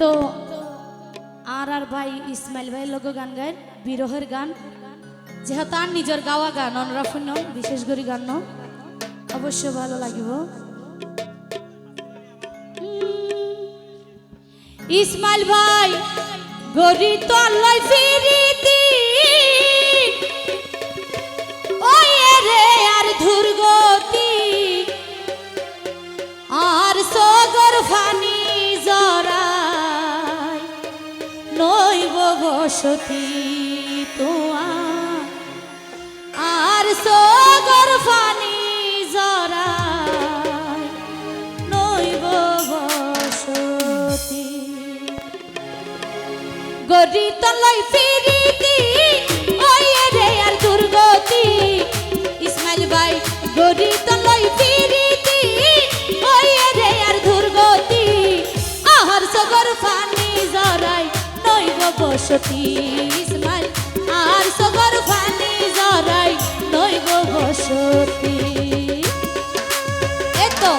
তো আর আর ভাই ইসমাইল ভাই লোক গান গায়, বিরহের গান। যেহেতু আর নিজের গাওয়া গান অনরাফন্য বিশেষ করে গান অবশ্য ভালো লাগিব। ইসমাইল ভাই গরি তো আল্লাহ ফিরি। বসতি তো আর সোগর ফানি জরা নইব বসতি। গরি তলাই ফিরি কি সতী ইসমাইল আর সবর ফানি জরাই নই গো সতী এতো।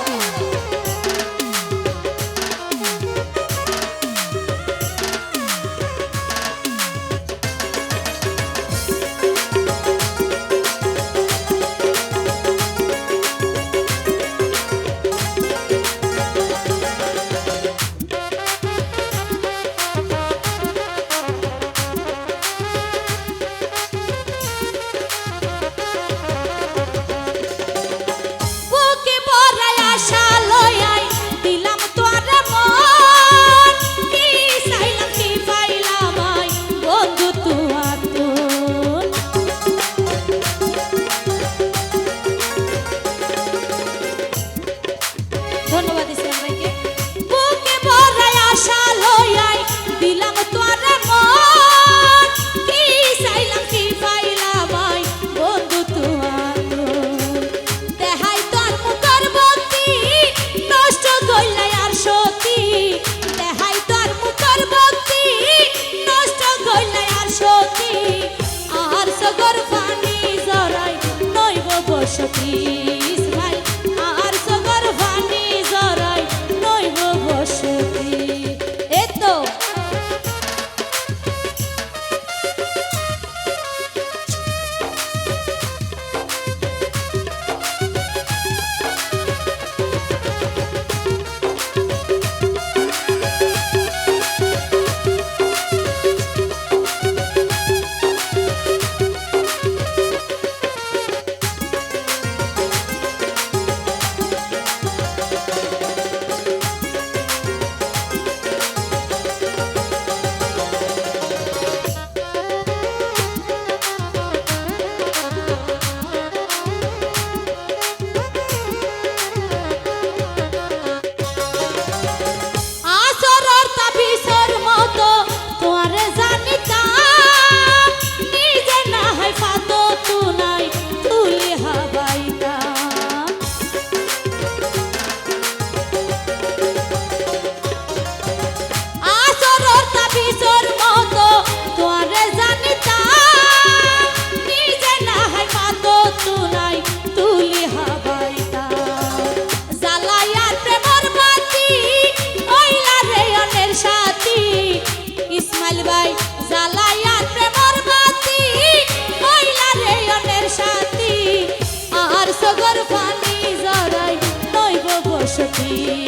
সখী সখী